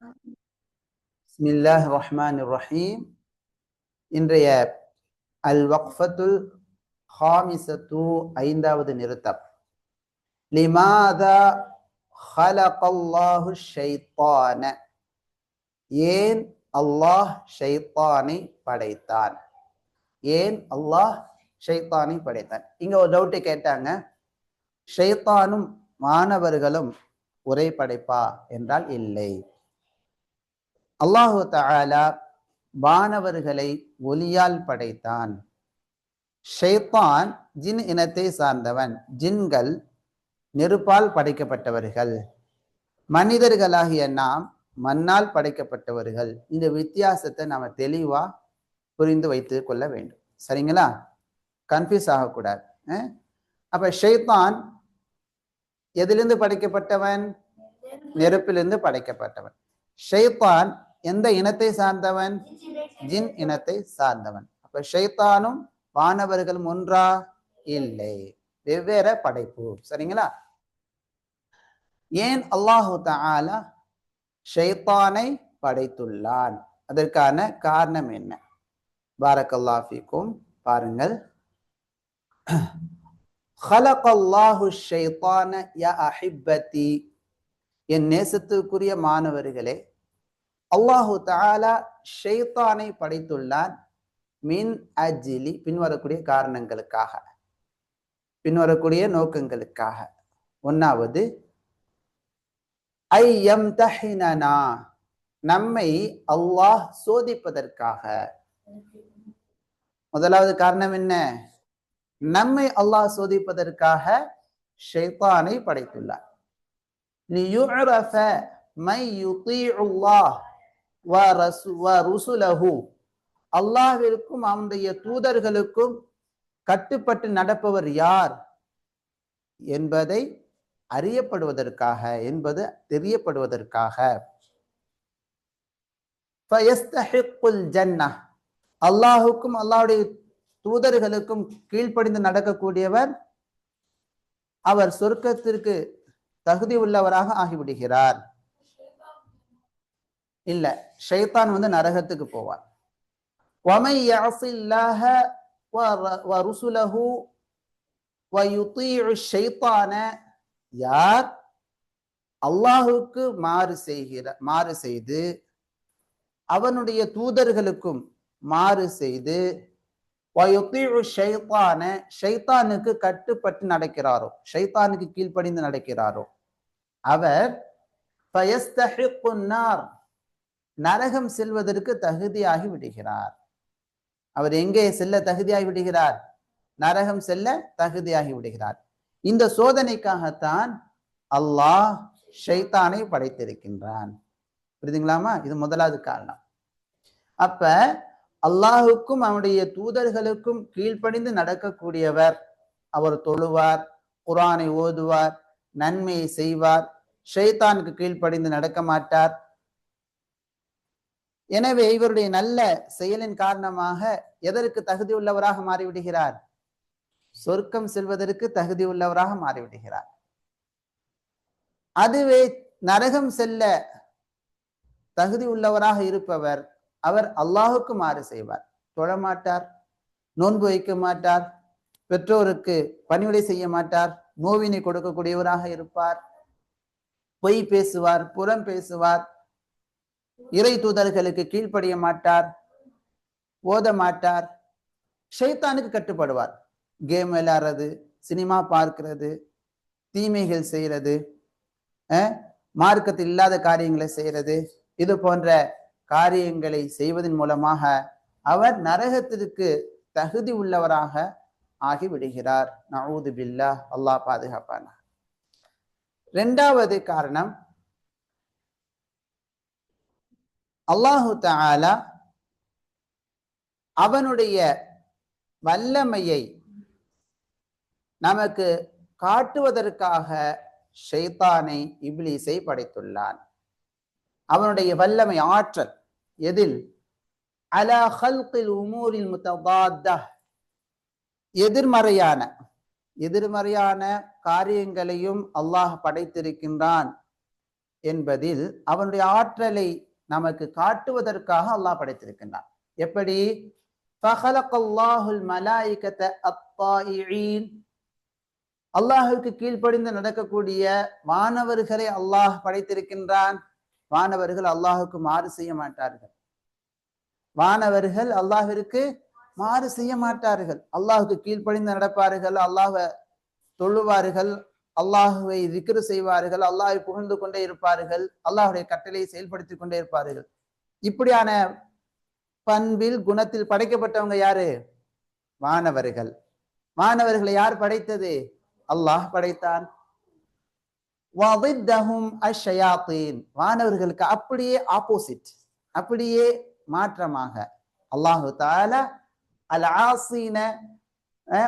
பிஸ்மில்லாஹ் ரஹ்மான் ரஹீம் இன்றைய அல் வக்ஃபத்துல் ஹாமிசத்து ஐந்தாவது நிறுத்தம். லிமாதா ஹலகல்லாஹு ஷைத்தான. ஏன் அல்லாஹ் ஷைத்தானை படைத்தான்? ஏன் அல்லாஹ் ஷைத்தானை படைத்தான்? இங்க ஒரு டவுட்டு கேட்டாங்க. ஷைத்தானும் மாணவர்களும் ஒரே படைப்பா என்றால் இல்லை. அல்லாஹு தாலா வானவர்களை ஒலியால் படைத்தான். ஷைத்தான் ஜின் இனத்தை சார்ந்தவன். ஜின்கள் நெருப்பால் படைக்கப்பட்டவர்கள். மனிதர்களாகிய நாம் மண்ணால் படைக்கப்பட்டவர்கள். இந்த வித்தியாசத்தை நாம் தெளிவா புரிந்து வைத்து கொள்ள வேண்டும். சரிங்களா? கன்ஃபியூஸ் ஆகக்கூடாது. அஹ்? அப்ப ஷைத்தான் எதிலிருந்து படைக்கப்பட்டவன்? நெருப்பிலிருந்து படைக்கப்பட்டவன். ஷைத்தான் எந்த இனத்தை சார்ந்தவன்? ஜின் இனத்தை சார்ந்தவன். அப்ப ஷைத்தானும் வானவர்களும் ஒன்றா? இல்லை. வெவ்வேறு படைப்பு. சரிங்களா? ஏன் அல்லாஹு தாலா ஷைத்தானை படைத்துள்ளான்? அதற்கான காரணம் என்ன? பாரக்கல்லாஃபிக்கும் பாருங்கள். ஹலகல்லாஹு ஷைத்தான யா அஹிப்பதி. என் நேசத்துக்குரிய மாணவர்களே அல்லாஹு தாலா ஷெய்தானை படைத்துள்ளான் மின் அஜிலி பின்வரக்கூடிய காரணங்களுக்காக பின்வரக்கூடிய நோக்கங்களுக்காக. ஒன்னாவது ஐயம் தஹினனா நம்மை அல்லாஹ் சோதிப்பதற்காக. முதலாவது காரணம் என்ன? நம்மை அல்லாஹ் சோதிப்பதற்காக ஷைத்தானை படைத்துள்ளார் வ ரசு வ ருசுலஹு. அல்லாஹிற்கும் அவனுடைய தூதர்களுக்கும் கட்டுப்பட்டு நடப்பவர் யார் என்பதை அறியப்படுவதற்காக என்பது தெரியப்படுவதற்காக. ஜன்னா அல்லாஹுக்கும் அல்லாஹுடைய தூதர்களுக்கும் கீழ்ப்படிந்து நடக்கக்கூடியவர் அவர் சொர்க்கத்திற்கு தகுதி உள்ளவராக ஆகிவிடுகிறார். இல்ல ஷைத்தான் வந்து நரகத்துக்கு போவார் وَمَن يَعْصِ اللَّهَ وَرَ- وَرُسُلَهُ وَيُطِيعُ الشَّيْطَانَ யார் அல்லாஹுக்கு மாறு செய்கிற மாறு செய்து அவனுடைய தூதர்களுக்கும் மாறு செய்து وَيُطِيعُ الشَّيْطَانَ ஷைத்தானுக்கு கட்டுப்பட்டு நடக்கிறாரோ ஷைத்தானுக்கு கீழ்ப்படிந்து நடக்கிறாரோ அவர் فَيَسْتَحِقُّ النَّارَ நரகம் செல்வதற்கு தகுதியாகி விடுகிறார். அவர் எங்கே செல்ல தகுதியாகி விடுகிறார்? நரகம் செல்ல தகுதியாகி விடுகிறார். இந்த சோதனைக்காகத்தான் அல்லாஹ் ஷைத்தானை படைத்திருக்கின்றான். புரியுதுங்களாமா இது முதலாவது காரணம். அப்ப அல்லாஹுக்கும் அவனுடைய தூதர்களுக்கும் கீழ்ப்படிந்து நடக்கக்கூடியவர் அவர் தொழுவார் குரானை ஓதுவார் நன்மையை செய்வார் ஷைத்தானுக்கு கீழ்ப்படிந்து நடக்க மாட்டார். எனவே இவருடைய நல்ல செயலின் காரணமாக எதற்கு தகுதி உள்ளவராக மாறிவிடுகிறார்? சொர்க்கம் செல்வதற்கு தகுதி உள்ளவராக மாறிவிடுகிறார். அதுவே நரகம் செல்ல தகுதி உள்ளவராக இருப்பவர் அவர் அல்லாஹுக்கு மாறு செய்வார். தொழமாட்டார் நோன்பு வைக்க மாட்டார் பெற்றோருக்கு பணிவிடை செய்ய மாட்டார் நோவினை கொடுக்கக்கூடியவராக இருப்பார் பொய் பேசுவார் புறம் பேசுவார் இறை தூதர்களுக்கு கீழ்ப்படிய மாட்டார் ஓத மாட்டார் ஷைத்தானுக்கு கட்டுப்படுவார். கேம் விளையாடுறது சினிமா பார்க்கிறது தீமைகள் செய்யறது மார்க்கத்தில் இல்லாத காரியங்களை செய்யறது இது போன்ற காரியங்களை செய்வதன் மூலமாக அவர் நரகத்திற்கு தகுதி உள்ளவராக ஆகிவிடுகிறார். நவூது பில்லா அல்லாஹ் பாதுகாப்பானா ரெண்டாவது காரணம் அல்லாஹு தாலா அவனுடைய வல்லமையை நமக்கு காட்டுவதற்காக ஷைத்தானை இப்லீஸை படைத்துள்ளான். அவனுடைய வல்லமை ஆற்றல் எதில்? அலா ஹல்கில் உமூரில் முத்தபாத்தா. எதிர்மறையான எதிர்மறையான காரியங்களையும் அல்லாஹ் படைத்திருக்கின்றான் என்பதில் அவனுடைய ஆற்றலை நமக்கு காட்டுவதற்காக அல்லாஹ் படைத்திருக்கின்றான். எப்படி? அல்லாஹுக்கு கீழ்ப்படிந்து நடக்கக்கூடிய வானவர்களை அல்லாஹ் படைத்திருக்கின்றான். வானவர்கள் அல்லாஹுக்கு மாறு செய்ய மாட்டார்கள். வானவர்கள் அல்லாஹிற்கு மாறு செய்ய மாட்டார்கள். அல்லாஹுக்கு கீழ்ப்படிந்து நடப்பார்கள் அல்லாஹ தொழுவார்கள் அல்லாஹுவை விக்கிரு செய்வார்கள் அல்லாஹை புகழ்ந்து கொண்டே இருப்பார்கள் அல்லாஹுடைய கட்டளையை செயல்படுத்தி கொண்டே இருப்பார்கள். இப்படியான பண்பில் குணத்தில் படைக்கப்பட்டவங்க யாரு? மாணவர்கள். மாணவர்களை யார் படைத்தது? அல்லாஹ் படைத்தான். மாணவர்களுக்கு அப்படியே ஆப்போசிட் அப்படியே மாற்றமாக. அல்லாஹு தால அல் ஆசீன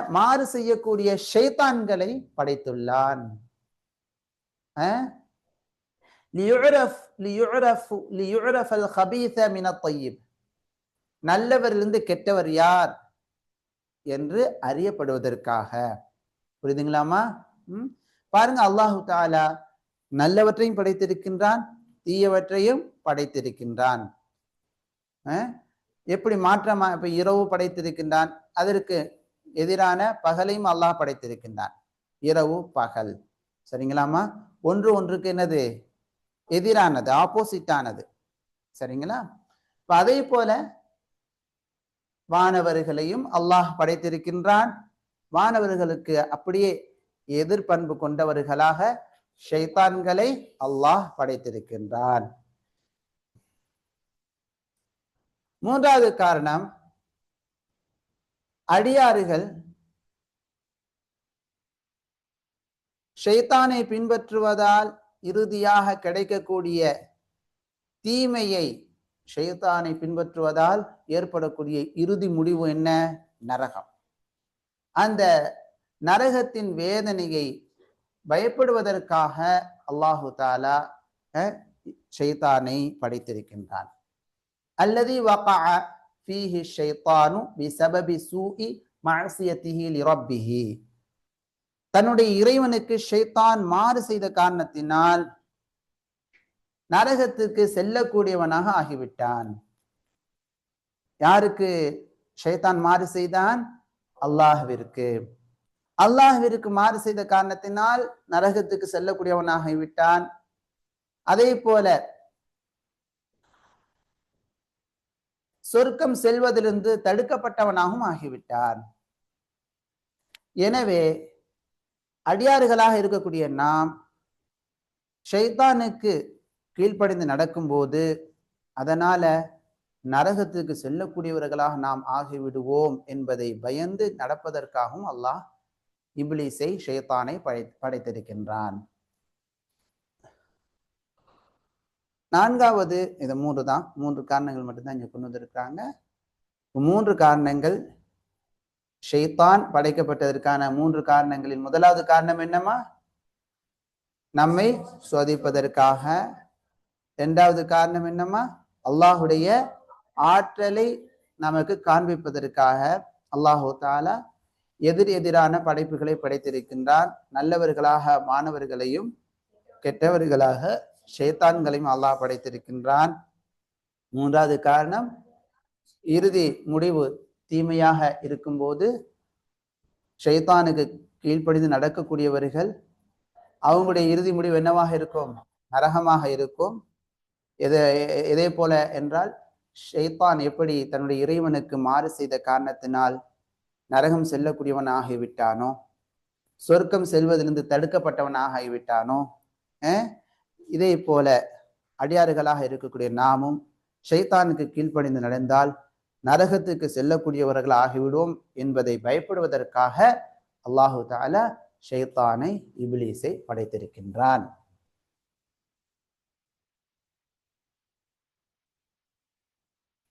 மாறு செய்யக்கூடிய ஷைத்தான்களை படைத்துள்ளான். நல்லவரிலிருந்து கெட்டவர் யார் என்று அறியப்படுவதற்காக. புரியுதுங்களாமா ம்? பாருங்க அல்லாஹு தாலா நல்லவற்றையும் படைத்திருக்கின்றான் தீயவற்றையும் படைத்திருக்கின்றான். எப்படி மாற்றமா இப்ப இரவு படைத்திருக்கின்றான் அதற்கு எதிரான பகலையும் அல்லாஹ் படைத்திருக்கின்றான். இரவு பகல். சரிங்களாமா ஒன்று ஒன்றுக்கு என்னது? எதிரானது ஆப்போசிட்டானது சரிங்களா? இப்ப அதே போல வானவர்களையும் அல்லாஹ் படைத்திருக்கின்றான். வானவர்களுக்கு அப்படியே எதிர்பண்பு கொண்டவர்களாக ஷைத்தான்களை அல்லாஹ் படைத்திருக்கின்றான். மூன்றாவது காரணம் அடியாறுகள் ஷைத்தானை பின்பற்றுவதால் இறுதியாக கிடைக்கக்கூடிய தீமையை ஷைத்தானை பின்பற்றுவதால் ஏற்படக்கூடிய இறுதி முடிவு என்ன? நரகம். அந்த நரகத்தின் வேதனையை பயப்படுவதற்காக அல்லாஹு தாலா ஷைத்தானை படைத்திருக்கின்றான். அல்லது வகா فيه ஷைத்தானு பிசபபி சூஇ மஅசியத்திஹி லிரப்பிஹி தன்னுடைய இறைவனுக்கு ஷைத்தான் மாறு செய்த காரணத்தினால் நரகத்துக்கு செல்லக்கூடியவனாக ஆகிவிட்டான். யாருக்கு ஷைத்தான் மாறு செய்தான்? அல்லாஹ்விற்கு. அல்லாஹ்விற்கு மாறு செய்த காரணத்தினால் நரகத்துக்கு செல்லக்கூடியவனாகிவிட்டான். அதே போல சொர்க்கம் செல்வதிலிருந்து தடுக்கப்பட்டவனாகவும் ஆகிவிட்டான். எனவே அடியாறுகளாக இருக்கக்கூடிய நாம் ஷைத்தானுக்கு கீழ்ப்படிந்து நடக்கும்போது அதனால நரகத்துக்கு செல்லக்கூடியவர்களாக நாம் ஆகிவிடுவோம் என்பதை பயந்து நடப்பதற்காகவும் அல்லாஹ் இப்லீஸை ஷைத்தானை படை படைத்திருக்கின்றான். நான்காவது இது மூன்று தான். மூன்று காரணங்கள் மட்டும்தான் இங்கே கொண்டு வந்திருக்காங்க மூன்று காரணங்கள். ஷெய்தான் படைக்கப்பட்டதற்கான மூன்று காரணங்களில் முதலாவது காரணம் என்னமா நம்மை சோதிப்பதற்காக இரண்டாவது காரணம் என்னமா அல்லாஹுடைய ஆற்றலை நமக்கு காண்பிப்பதற்காக. அல்லாஹு தாலா எதிர் எதிரான படைப்புகளை படைத்திருக்கின்றான். நல்லவர்களாக மாணவர்களையும் கெட்டவர்களாக ஷேத்தான்களையும் அல்லாஹ் படைத்திருக்கின்றான். மூன்றாவது காரணம் இறுதி முடிவு தீமையாக இருக்கும்போது ஷைத்தானுக்கு கீழ்ப்படிந்து நடக்கக்கூடியவர்கள் அவங்களுடைய இறுதி முடிவு என்னவாக இருக்கும்? நரகமாக இருக்கும். எதை எதே போல என்றால் ஷைத்தான் எப்படி தன்னுடைய இறைவனுக்கு மாறு செய்த காரணத்தினால் நரகம் செல்லக்கூடியவன் ஆகிவிட்டானோ? சொர்க்கம் செல்வதிலிருந்து தடுக்கப்பட்டவன் ஆகிவிட்டானோ? இதே போல அடியாறுகளாக இருக்கக்கூடிய நாமும் ஷைத்தானுக்கு கீழ்ப்பணிந்து நடந்தால் நரகத்துக்கு செல்லக்கூடியவர்கள் ஆகிவிடுவோம் என்பதை பயப்படுவதற்காக அல்லாஹு தாலா ஷைத்தானை இபிலீஸை படைத்திருக்கின்றான்.